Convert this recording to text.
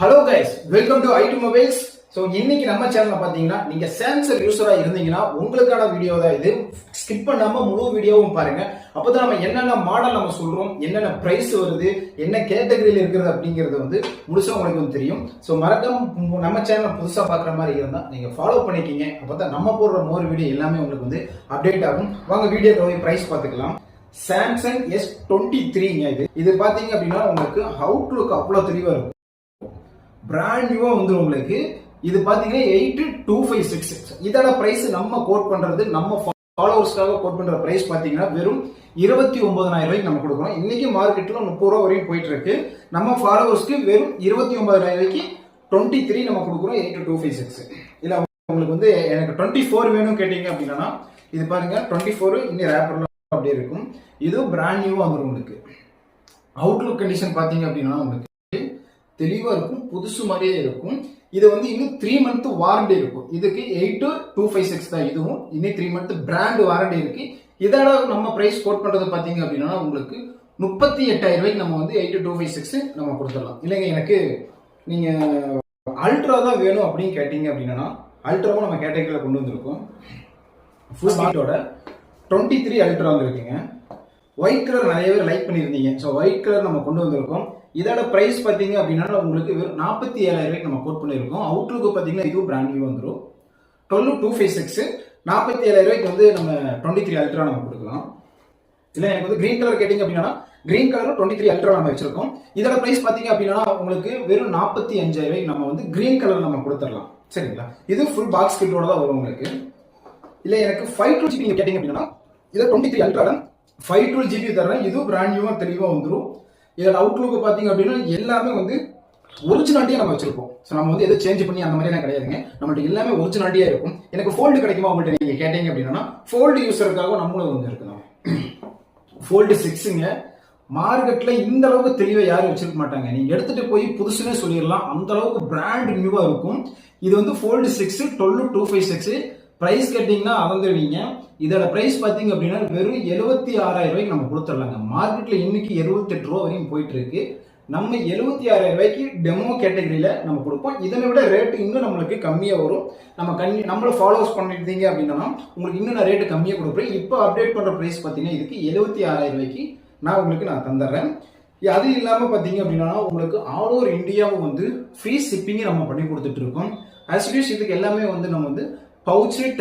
Hello guys welcome to IT mobiles so இன்னைக்கு நம்ம சேனல்ல பார்த்தீங்கன்னா நீங்க சாம்சங் யூஸரா இருந்தீங்கன்னா உங்களுக்கான வீடியோ தான் இது. ஸ்கிப் பண்ணாம முழு வீடியோவும் பாருங்க. அப்பதான் நம்ம என்னென்ன மாடல் நம்ம சொல்றோம் என்னென்ன பிரைஸ் வருது என்ன கேட்டகரியில் இருக்கிறது அப்படிங்கிறது வந்து முழுசா உங்களுக்கு தெரியும். ஸோ மறக்காம நம்ம சேனல் புதுசா பாக்குற மாதிரி இருந்தா நீங்க ஃபாலோ பண்ணிக்கிங்க. அப்பதான் நம்ம போடுற மோர் வீடியோ எல்லாமே உங்களுக்கு வந்து அப்டேட் ஆகும். வாங்க வீடியோ போய் பிரைஸ் பார்த்துக்கலாம். சாம்சங் எஸ் டுவெண்ட்டி த்ரீங்க இது. இது பாத்தீங்க அப்படின்னா உங்களுக்கு அவுட்லுக் அவ்வளோ தெளிவா இருக்கும். பிராண்ட் நியூவா வந்து உங்களுக்கு இது பாத்தீங்கன்னா எயிட் டூ ஃபைவ் சிக்ஸ் இதோட பிரைஸ் நம்ம கோட் பண்றது நம்ம ஃபாலோவர்ஸ்க்காக கோட் பண்ற பிரைஸ் பாத்தீங்கன்னா வெறும் இருபத்தி ஒன்பதாயிரம் ரூபாய்க்கு நம்ம கொடுக்குறோம். இன்னைக்கு மார்க்கெட்ல முப்பது ரூபா வரையும் போயிட்டு இருக்கு. நம்ம ஃபாலோவர்ஸ்க்கு வெறும் இருபத்தி ஒன்பதாயிரம் ரூபாய்க்கு டுவெண்ட்டி த்ரீ நம்ம கொடுக்குறோம் எயிட் டூ ஃபைவ் சிக்ஸ் இல்ல உங்களுக்கு வந்து எனக்கு டுவெண்ட்டி ஃபோர் வேணும் கேட்டீங்க அப்படின்னா இது பாருங்க டுவெண்ட்டி ஃபோர் இன்னும் ரேப்பர்ல அப்படியே இருக்கும். இதுவும் பிராண்ட் நியூவா வந்துடும் உங்களுக்கு. அவுட்லுக் கண்டிஷன் பாத்தீங்க அப்படின்னா உங்களுக்கு தெளிவாக இருக்கும் புதுசு மாதிரியே இருக்கும். இது வந்து இன்னும் த்ரீ மந்த் வாரண்டி இருக்கும். இதுக்கு எயிட் டூ ஃபைவ் சிக்ஸ் தான் இதுவும். இன்னும் த்ரீ மந்த் பிராண்ட் வாரண்டி இருக்கு. இதோட நம்ம ப்ரைஸ் கோட் பண்றது பார்த்தீங்க அப்படின்னா உங்களுக்கு முப்பத்தி எட்டாயிரம் ரூபாய்க்கு நம்ம வந்து எயிட் டூ ஃபைவ் சிக்ஸ் நம்ம கொடுத்துடலாம். இல்லைங்க எனக்கு நீங்க அல்ட்ரா தான் வேணும் அப்படின்னு கேட்டீங்க அப்படின்னா அல்ட்ராவும் நம்ம கேட்டகரியில் கொண்டு வந்திருக்கோம். ஃபுல் பாட்டோட டுவெண்ட்டி த்ரீ அல்ட்ரா வந்துருக்குங்க. ஒயிட் கலர் நிறைய பேர் லைக் பண்ணியிருந்தீங்க. ஸோ ஒயிட் கலர் நம்ம கொண்டு வந்திருக்கோம். இதோட ப்ரைஸ் பார்த்தீங்க அப்படின்னா உங்களுக்கு வெறும் நாற்பத்தி ஏழாயிரம் ரூபாய்க்கு நம்ம கோட் பண்ணியிருக்கோம். அவுட்லுக்கு பார்த்தீங்கன்னா இதுவும் பிராண்ட் நியூ வந்துடும் டுவெல் டூ ஃபைவ் சிக்ஸ் நாற்பத்தி ஏழாயிரம் ரூபாய்க்கு வந்து நம்ம டுவெண்ட்டி த்ரீ அல்ட்ரா நம்ம கொடுக்கலாம். இல்லை எனக்கு வந்து கிரீன் கலர் கேட்டிங்க அப்படின்னா கிரீன் கலரும் டுவெண்ட்டி த்ரீ அல்ட்ரா நம்ம வச்சிருக்கோம். இதோட ப்ரைஸ் பார்த்தீங்க அப்படின்னா உங்களுக்கு வெறும் நாற்பத்தி அஞ்சாயிரம் நம்ம வந்து கிரீன் கலர் நம்ம கொடுத்துடலாம். சரிங்களா? இது ஃபுல் பாக்ஸ் கிட்டோட தான் வரும் உங்களுக்கு. இல்லை எனக்கு ஃபைவ் டூ ஜிபி நீங்கள் கேட்டிங்க அப்படின்னா இதை twenty three ultra five two GB தர்றேன். இதுவும் பிராண்ட் நியூவாக தெளிவாக வந்துடும் இதோட அவுட்லுக்கு பார்த்தீங்க அப்படின்னா எல்லாமே வந்து ஒரிஜினாலிட்டியாக நம்ம வச்சிருப்போம். ஸோ நம்ம வந்து எதை சேஞ்ச் பண்ணி அந்த மாதிரிலாம் கிடையாதுங்க. நம்மள்ட்ட எல்லாமே ஒரிஜினாலிட்டியாக இருக்கும். எனக்கு ஃபோல்டு கிடைக்குமா உங்கள்கிட்ட நீங்கள் கேட்டீங்க அப்படின்னா ஃபோல்டு யூஸருக்காக நம்மளும் வந்து இருக்கு ஃபோல்டு சிக்ஸுங்க மார்க்கெட்டில் இந்த அளவுக்கு தெளிவாக யாரும் வச்சிருக்க மாட்டாங்க. நீங்கள் எடுத்துகிட்டு போய் புதுசுனே சொல்லிடலாம். அந்த அளவுக்கு பிராண்ட் நியூவாக இருக்கும். இது வந்து fold six twelve two five six price கேட்டீங்கன்னா அறந்துடுவீங்க இதோட ப்ரைஸ் பார்த்தீங்க அப்படின்னா வெறும் எழுபத்தி ஆறாயிரம் ரூபாய்க்கு நம்ம கொடுத்துடலாங்க. மார்க்கெட்டில் இன்னைக்கு எழுபத்தெட்டு ரூபா வரையும் போயிட்டு இருக்கு நம்ம எழுபத்தி ஆறாயிரம் ரூபாய்க்கு டெமோ கேட்டகரியில் நம்ம கொடுப்போம். இதனை விட ரேட்டு இன்னும் நம்மளுக்கு கம்மியாக வரும். நம்ம கண்ணி நம்மள ஃபாலோஸ் பண்ணிருந்தீங்க அப்படின்னா உங்களுக்கு இன்னும் நான் ரேட்டு கம்மியாக கொடுக்குறேன் இப்போ அப்டேட் பண்ணுற ப்ரைஸ் பார்த்தீங்கன்னா இதுக்கு எழுபத்தி ஆறாயிரம் ரூபாய்க்கு நான் உங்களுக்கு நான் தந்துடுறேன். அது இல்லாமல் பார்த்தீங்க அப்படின்னா உங்களுக்கு ஆல் ஓவர் இந்தியாவும் வந்து ஃப்ரீ ஷிப்பிங்கை நம்ம பண்ணி கொடுத்துட்டு இருக்கோம். இதுக்கு எல்லாமே வந்து நம்ம வந்து 好吃的